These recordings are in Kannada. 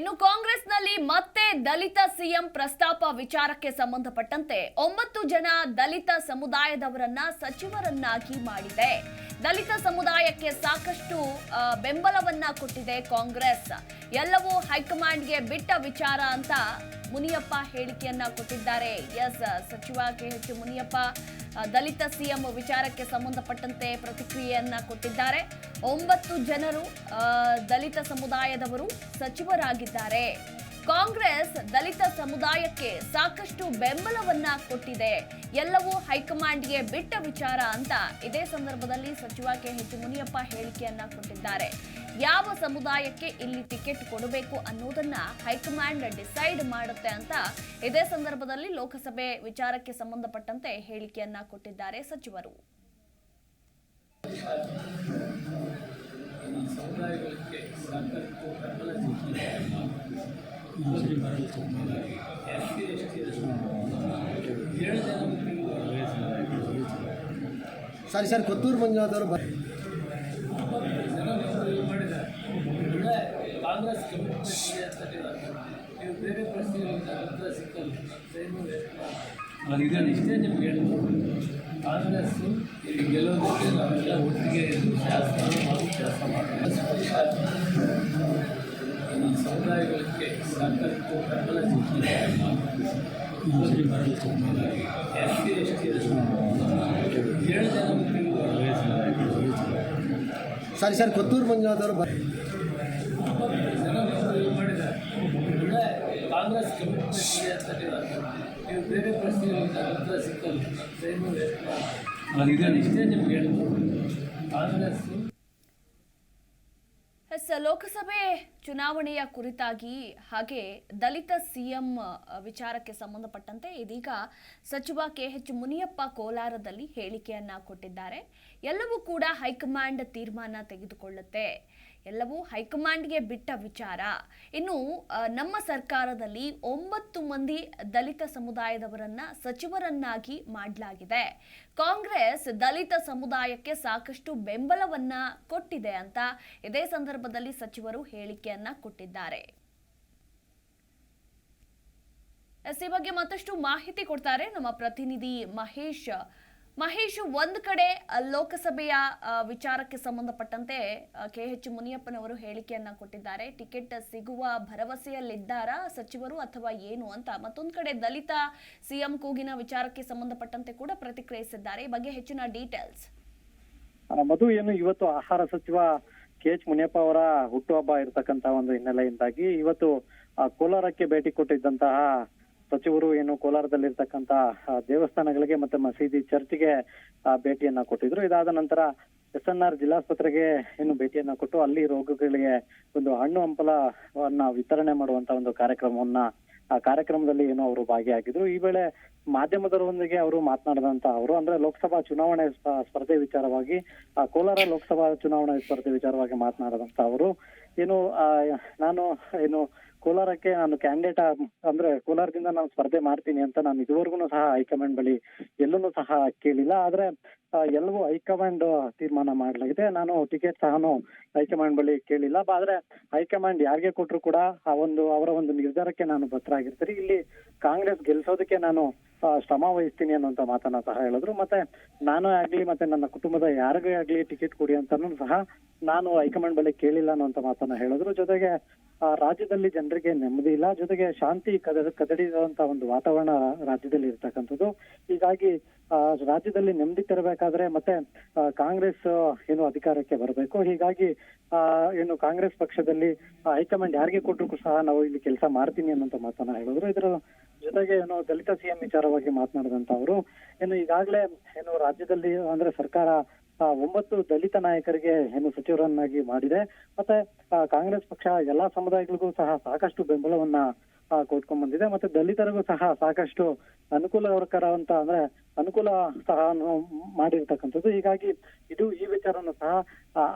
ಇನ್ನು ಕಾಂಗ್ರೆಸ್ನಲ್ಲಿ ಮತ್ತೆ ದಲಿತ ಸಿಎಂ ಪ್ರಸ್ತಾಪ ವಿಚಾರಕ್ಕೆ ಸಂಬಂಧಪಟ್ಟಂತೆ ಒಂಬತ್ತು ಜನ ದಲಿತ ಸಮುದಾಯದವರನ್ನ ಸಚಿವರನ್ನಾಗಿ ಮಾಡಿದೆ. ದಲಿತ ಸಮುದಾಯಕ್ಕೆ ಸಾಕಷ್ಟು ಬೆಂಬಲವನ್ನ ಕೊಟ್ಟಿದೆ ಕಾಂಗ್ರೆಸ್. ಎಲ್ಲವೂ ಹೈಕಮಾಂಡ್ಗೆ ಬಿಟ್ಟ ವಿಚಾರ ಅಂತ ಮುನಿಯಪ್ಪ ಹೇಳಿಕೆಯನ್ನ ಕೊಟ್ಟಿದ್ದಾರೆ. ಎಸ್, ಸಚಿವ ಕೆ ಎಚ್ ಮುನಿಯಪ್ಪ ದಲಿತ ಸಿಎಂ ವಿಚಾರಕ್ಕೆ ಸಂಬಂಧಪಟ್ಟಂತೆ ಪ್ರತಿಕ್ರಿಯೆಯನ್ನ ಕೊಟ್ಟಿದ್ದಾರೆ. ಒಂಬತ್ತು ಜನರು ದಲಿತ ಸಮುದಾಯದವರು ಸಚಿವರಾಗಿದ್ದಾರೆ. ಕಾಂಗ್ರೆಸ್ ದಲಿತ ಸಮುದಾಯಕ್ಕೆ ಸಾಕಷ್ಟು ಬೆಂಬಲವನ್ನ ಕೊಟ್ಟಿದೆ. ಎಲ್ಲವೂ ಹೈಕಮಾಂಡ್ಗೆ ಬಿಟ್ಟ ವಿಚಾರ ಅಂತ ಇದೇ ಸಂದರ್ಭದಲ್ಲಿ ಸಚಿವ ಕೆ. ಎಚ್ ಮುನಿಯಪ್ಪ ಹೇಳಿಕೆಯನ್ನ ಕೊಟ್ಟಿದ್ದಾರೆ. ಯಾವ ಸಮುದಾಯಕ್ಕೆ ಇಲ್ಲಿ ಟಿಕೆಟ್ ಕೊಡಬೇಕು ಅನ್ನೋದನ್ನ ಹೈಕಮಾಂಡ್ ಡಿಸೈಡ್ ಮಾಡುತ್ತೆ ಅಂತ ಇದೇ ಸಂದರ್ಭದಲ್ಲಿ ಲೋಕಸಭೆ ವಿಚಾರಕ್ಕೆ ಸಂಬಂಧಪಟ್ಟಂತೆ ಹೇಳಿಕೆಯನ್ನ ಕೊಟ್ಟಿದ್ದಾರೆ ಸಚಿವರು. ಸಾಕಷ್ಟು ಸರಿ, ಸರ್, ಕೊತ್ತೂರು ಮಂಜುನಾಥವರು ಬ- ಕಾಂಗ್ರೆಸ್ ನೀವು ಬೇರೆ ಉತ್ತರ ಸಿಕ್ಕಲ್ಲ ಇಷ್ಟೇ ನಿಮ್ಗೆ ಹೇಳೋದು ಕಾಂಗ್ರೆಸ್ಸು ಗೆಲ್ಲೋದಕ್ಕೆ ನಾವೆಲ್ಲ ಒಟ್ಟಿಗೆ ಶಾಸನ ಮಾಡಿ ಕೆಲಸ ಈ ಸಮುದಾಯಗಳಿಗೆ ಸಾಕಷ್ಟು ಬೆಂಬಲ ಸಿಕ್ಕಿದೆ ಎಸ್ ಸಿ ಎಸ್ ಟಿ ಏಳು ಜನ ಮುಖ್ಯಮಂತ್ರಿಗಳು ಸರಿ ಸರ್ ಕೊತ್ತೂರು ಮಂಜುನಾಥವರು ಮಾಡಿದ್ದಾರೆ ಕಾಂಗ್ರೆಸ್ ಕಮಿಟ್ಮೆಂಟ್ ಅಂತ ನೀವು ಬೇರೆ ಪ್ರಶ್ನೆಗಳಿಂದ ಉತ್ತರ ಸಿಕ್ಕಲ್ಲ ನಾನು ಇಷ್ಟೇ ನಿಮ್ಗೆ ಹೇಳ್ಬೋದು ಕಾಂಗ್ರೆಸ್ಸು ಎಸ್ ಲೋಕಸಭೆ ಚುನಾವಣೆಯ ಕುರಿತಾಗಿ ಹಾಗೆ ದಲಿತ ಸಿಎಂ ವಿಚಾರಕ್ಕೆ ಸಂಬಂಧಪಟ್ಟಂತೆ ಇದೀಗ ಸಚಿವ ಕೆ ಎಚ್ ಮುನಿಯಪ್ಪ ಕೋಲಾರದಲ್ಲಿ ಹೇಳಿಕೆಯನ್ನ ಕೊಟ್ಟಿದ್ದಾರೆ. ಎಲ್ಲವೂ ಕೂಡ ಹೈಕಮಾಂಡ್ ತೀರ್ಮಾನ ತೆಗೆದುಕೊಳ್ಳುತ್ತೆ. ಎಲ್ಲವೂ ಹೈಕಮಾಂಡ್ಗೆ ಬಿಟ್ಟ ವಿಚಾರ. ಇನ್ನು ನಮ್ಮ ಸರ್ಕಾರದಲ್ಲಿ ಒಂಬತ್ತು ಮಂದಿ ದಲಿತ ಸಮುದಾಯದವರನ್ನ ಸಚಿವರನ್ನಾಗಿ ಮಾಡಲಾಗಿದೆ. ಕಾಂಗ್ರೆಸ್ ದಲಿತ ಸಮುದಾಯಕ್ಕೆ ಸಾಕಷ್ಟು ಬೆಂಬಲವನ್ನ ಕೊಟ್ಟಿದೆ ಅಂತ ಇದೇ ಸಂದರ್ಭದಲ್ಲಿ ಸಚಿವರು ಹೇಳಿಕೆಯನ್ನ ಕೊಟ್ಟಿದ್ದಾರೆ. ಈ ಬಗ್ಗೆ ಮತ್ತಷ್ಟು ಮಾಹಿತಿ ಕೊಡ್ತಾರೆ ನಮ್ಮ ಪ್ರತಿನಿಧಿ ಮಹೇಶ್. ಮಹೇಶ್ ಒಂದ್ ಕಡೆ ಲೋಕಸಭೆಯ ವಿಚಾರಕ್ಕೆ ಸಂಬಂಧಪಟ್ಟಂತೆ ಕೆ ಎಚ್ ಮುನಿಯಪ್ಪನವರು ಹೇಳಿಕೆಯನ್ನ ಕೊಟ್ಟಿದ್ದಾರೆ. ಟಿಕೆಟ್ ಸಿಗುವ ಭರವಸೆಯಲ್ಲಿದ್ದಾರಾ ಸಚಿವರು ಅಥವಾ ಏನು ಅಂತ ಮತ್ತೊಂದು ಕಡೆ ದಲಿತ ಸಿಎಂ ಕೂಗಿನ ವಿಚಾರಕ್ಕೆ ಸಂಬಂಧಪಟ್ಟಂತೆ ಕೂಡ ಪ್ರತಿಕ್ರಿಯಿಸಿದ್ದಾರೆ. ಈ ಬಗ್ಗೆ ಹೆಚ್ಚಿನ ಡೀಟೇಲ್ಸ್. ಮಧು, ಏನು ಇವತ್ತು ಆಹಾರ ಸಚಿವ ಕೆ ಎಚ್ ಮುನಿಯಪ್ಪ ಅವರ ಹುಟ್ಟುಹಬ್ಬ ಇರತಕ್ಕಂತ ಒಂದು ಹಿನ್ನೆಲೆಯಿಂದಾಗಿ ಇವತ್ತು ಕೋಲಾರಕ್ಕೆ ಭೇಟಿ ಕೊಟ್ಟಿದ್ದಂತಹ ಸಚಿವರು ಏನು ಕೋಲಾರದಲ್ಲಿರ್ತಕ್ಕಂತ ದೇವಸ್ಥಾನಗಳಿಗೆ ಮತ್ತೆ ಮಸೀದಿ ಚರ್ಚ್ಗೆ ಭೇಟಿಯನ್ನ ಕೊಟ್ಟಿದ್ರು. ಇದಾದ ನಂತರ ಎಸ್ ಎನ್ ಆರ್ ಜಿಲ್ಲಾಸ್ಪತ್ರೆಗೆ ಏನು ಭೇಟಿಯನ್ನ ಕೊಟ್ಟು ಅಲ್ಲಿ ರೋಗಗಳಿಗೆ ಒಂದು ಹಣ್ಣು ಹಂಪಲವನ್ನ ವಿತರಣೆ ಮಾಡುವಂತ ಒಂದು ಕಾರ್ಯಕ್ರಮವನ್ನ, ಆ, ಕಾರ್ಯಕ್ರಮದಲ್ಲಿ ಏನು ಅವರು ಭಾಗಿಯಾಗಿದ್ರು. ಈ ವೇಳೆ ಮಾಧ್ಯಮದವರೊಂದಿಗೆ ಅವರು ಮಾತನಾಡಿದಂತ ಅವರು, ಅಂದ್ರೆ ಲೋಕಸಭಾ ಚುನಾವಣೆ ಸ್ಪ- ಸ್ಪರ್ಧೆ ವಿಚಾರವಾಗಿ ಕೋಲಾರ ಲೋಕಸಭಾ ಚುನಾವಣೆ ಸ್ಪರ್ಧೆ ವಿಚಾರವಾಗಿ ಮಾತನಾಡಿದಂತ ಅವರು, ಏನು ನಾನು, ಏನು, ಕೋಲಾರಕ್ಕೆ ನಾನು ಕ್ಯಾಂಡಿಡೇಟ್ ಅಂದ್ರೆ ಕೋಲಾರದಿಂದ ನಾನು ಸ್ಪರ್ಧೆ ಮಾಡ್ತೀನಿ ಅಂತ ನಾನು ಇದುವರೆಗೂ ಸಹ ಹೈಕಮಾಂಡ್ ಬಳಿ ಎಲ್ಲೂ ಸಹ ಕೇಳಿಲ್ಲ. ಆದ್ರೆ ಎಲ್ಲವೂ ಹೈಕಮಾಂಡ್ ತೀರ್ಮಾನ ಮಾಡಲಾಗಿದೆ. ನಾನು ಟಿಕೆಟ್ ಸಹ ಹೈಕಮಾಂಡ್ ಬಳಿ ಕೇಳಿಲ್ಲ. ಆದ್ರೆ ಹೈಕಮಾಂಡ್ ಯಾರಿಗೆ ಕೊಟ್ರು ಕೂಡ ಆ ಒಂದು, ಅವರ ಒಂದು ನಿರ್ಧಾರಕ್ಕೆ ನಾನು ಬದ್ಧರಾಗಿರ್ತೀನಿ. ಇಲ್ಲಿ ಕಾಂಗ್ರೆಸ್ ಗೆಲ್ಸೋದಕ್ಕೆ ನಾನು ಶ್ರಮ ವಹಿಸ್ತೀನಿ ಅನ್ನುವಂತ ಮಾತನ್ನ ಸಹ ಹೇಳಿದ್ರು. ಮತ್ತೆ ನಾನು ಆಗ್ಲಿ ಮತ್ತೆ ನನ್ನ ಕುಟುಂಬದ ಯಾರಿಗೇ ಆಗ್ಲಿ ಟಿಕೆಟ್ ಕೊಡಿ ಅಂತಾನು ಸಹ ನಾನು ಹೈಕಮಾಂಡ್ ಬಳಿ ಕೇಳಿಲ್ಲ ಅನ್ನುವಂತ ಮಾತನ್ನ ಹೇಳಿದ್ರು. ಜೊತೆಗೆ ಆ, ರಾಜ್ಯದಲ್ಲಿ ಜನರಿಗೆ ನೆಮ್ಮದಿ ಇಲ್ಲ. ಜೊತೆಗೆ ಶಾಂತಿ ಕದ ಕದಡಿದಂತ ಒಂದು ವಾತಾವರಣ ರಾಜ್ಯದಲ್ಲಿ ಇರ್ತಕ್ಕಂಥದ್ದು. ಹೀಗಾಗಿ ಆ, ರಾಜ್ಯದಲ್ಲಿ ನೆಮ್ಮದಿ ತರಬೇಕಾದ್ರೆ ಮತ್ತೆ ಕಾಂಗ್ರೆಸ್ ಏನು ಅಧಿಕಾರಕ್ಕೆ ಬರಬೇಕು. ಹೀಗಾಗಿ ಏನು ಕಾಂಗ್ರೆಸ್ ಪಕ್ಷದಲ್ಲಿ ಹೈಕಮಾಂಡ್ ಯಾರಿಗೆ ಕೊಟ್ಟರು ಸಹ ನಾವು ಇಲ್ಲಿ ಕೆಲಸ ಮಾಡ್ತೀನಿ ಅನ್ನೋಂತ ಮಾತನ್ನ ಹೇಳಿದ್ರು. ಇದರ ಜೊತೆಗೆ ಏನು ದಲಿತ ಸಿಎಂ ವಿಚಾರವಾಗಿ ಮಾತನಾಡಿದಂತ ಅವರು ಏನು ಈಗಾಗಲೇ ಏನು ರಾಜ್ಯದಲ್ಲಿ ಅಂದ್ರೆ ಸರ್ಕಾರ ಒಂಬತ್ತು ದಲಿತ ನಾಯಕರಿಗೆ ಏನು ಸಚಿವರನ್ನಾಗಿ ಮಾಡಿದೆ. ಮತ್ತೆ ಕಾಂಗ್ರೆಸ್ ಪಕ್ಷ ಎಲ್ಲಾ ಸಮುದಾಯಗಳಿಗೂ ಸಹ ಸಾಕಷ್ಟು ಬೆಂಬಲವನ್ನ ಕೊಟ್ಕೊಂಡ್ ಬಂದಿದೆ ಮತ್ತೆ ದಲಿತರಿಗೂ ಸಹ ಸಾಕಷ್ಟು ಅನುಕೂಲಕರ ಅಂತ ಅಂದ್ರೆ ಅನುಕೂಲ ಸಹ ಮಾಡಿರ್ತಕ್ಕಂಥದ್ದು. ಹೀಗಾಗಿ ಇದು ಈ ವಿಚಾರವನ್ನು ಸಹ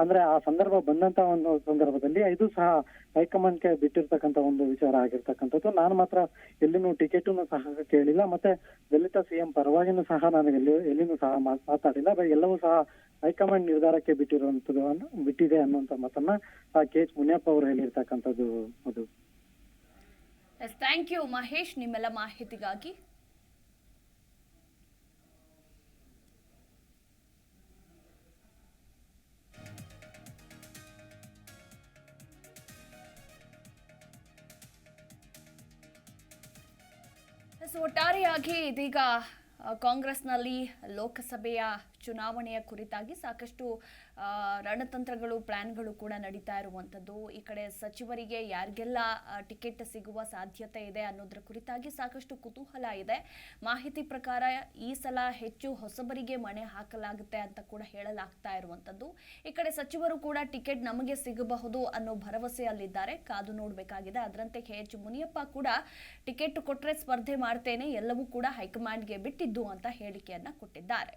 ಅಂದ್ರೆ ಆ ಸಂದರ್ಭ ಬಂದಂತ ಒಂದು ಸಂದರ್ಭದಲ್ಲಿ ಇದು ಸಹ ಹೈಕಮಾಂಡ್ಗೆ ಬಿಟ್ಟಿರ್ತಕ್ಕಂಥ ಒಂದು ವಿಚಾರ ಆಗಿರ್ತಕ್ಕಂಥದ್ದು. ನಾನು ಮಾತ್ರ ಎಲ್ಲಿನೂ ಟಿಕೆಟನ್ನು ಸಹ ಕೇಳಿಲ್ಲ. ಮತ್ತೆ ದಲಿತ ಸಿಎಂ ಪರವಾಗಿನೂ ಸಹ ನಾನು ಎಲ್ಲಿ, ಎಲ್ಲಿನೂ ಸಹ ಮಾತ್- ಮಾತಾಡಿಲ್ಲ. ಎಲ್ಲವೂ ಸಹ ಹೈಕಮಾಂಡ್ ನಿರ್ಧಾರಕ್ಕೆ ಬಿಟ್ಟಿರುವಂತದ್ದು ಬಿಟ್ಟಿದೆ ಅನ್ನುವಂತ ಮಾತನ್ನ ಕೆ ಎಚ್ ಮುನಿಯಪ್ಪ ಅವರು ಹೇಳಿರ್ತಕ್ಕಂಥದ್ದು ಅದು. Thank you Mahesh. ನಿಮ್ಮೆಲ್ಲ ಮಾಹಿತಿಗಾಗಿ ಎಸ್, ಒಟ್ಟಾರೆಯಾಗಿ ಇದೀಗ ಕಾಂಗ್ರೆಸ್ನಲ್ಲಿ ಲೋಕಸಭೆಯ ಚುನಾವಣೆಯ ಕುರಿತಾಗಿ ಸಾಕಷ್ಟು ರಣತಂತ್ರಗಳು, ಪ್ಲಾನ್ಗಳು ಕೂಡ ನಡೀತಾ ಇರುವಂಥದ್ದು. ಈ ಕಡೆ ಸಚಿವರಿಗೆ ಯಾರಿಗೆಲ್ಲ ಟಿಕೆಟ್ ಸಿಗುವ ಸಾಧ್ಯತೆ ಇದೆ ಅನ್ನೋದ್ರ ಕುರಿತಾಗಿ ಸಾಕಷ್ಟು ಕುತೂಹಲ ಇದೆ. ಮಾಹಿತಿ ಪ್ರಕಾರ ಈ ಸಲ ಹೆಚ್ಚು ಹೊಸಬರಿಗೆ ಮಣೆ ಹಾಕಲಾಗುತ್ತೆ ಅಂತ ಕೂಡ ಹೇಳಲಾಗ್ತಾ ಇರುವಂಥದ್ದು. ಈ ಕಡೆ ಸಚಿವರು ಕೂಡ ಟಿಕೆಟ್ ನಮಗೆ ಸಿಗಬಹುದು ಅನ್ನೋ ಭರವಸೆಯಲ್ಲಿದ್ದಾರೆ. ಕಾದು ನೋಡಬೇಕಾಗಿದೆ. ಅದರಂತೆ ಕೆ ಮುನಿಯಪ್ಪ ಕೂಡ ಟಿಕೆಟ್ ಕೊಟ್ಟರೆ ಸ್ಪರ್ಧೆ ಮಾಡ್ತೇನೆ ಎಲ್ಲವೂ ಕೂಡ ಹೈಕಮಾಂಡ್ಗೆ ಬಿಟ್ಟಿದ್ದು ಅಂತ ಹೇಳಿಕೆಯನ್ನ ಕೊಟ್ಟಿದ್ದಾರೆ.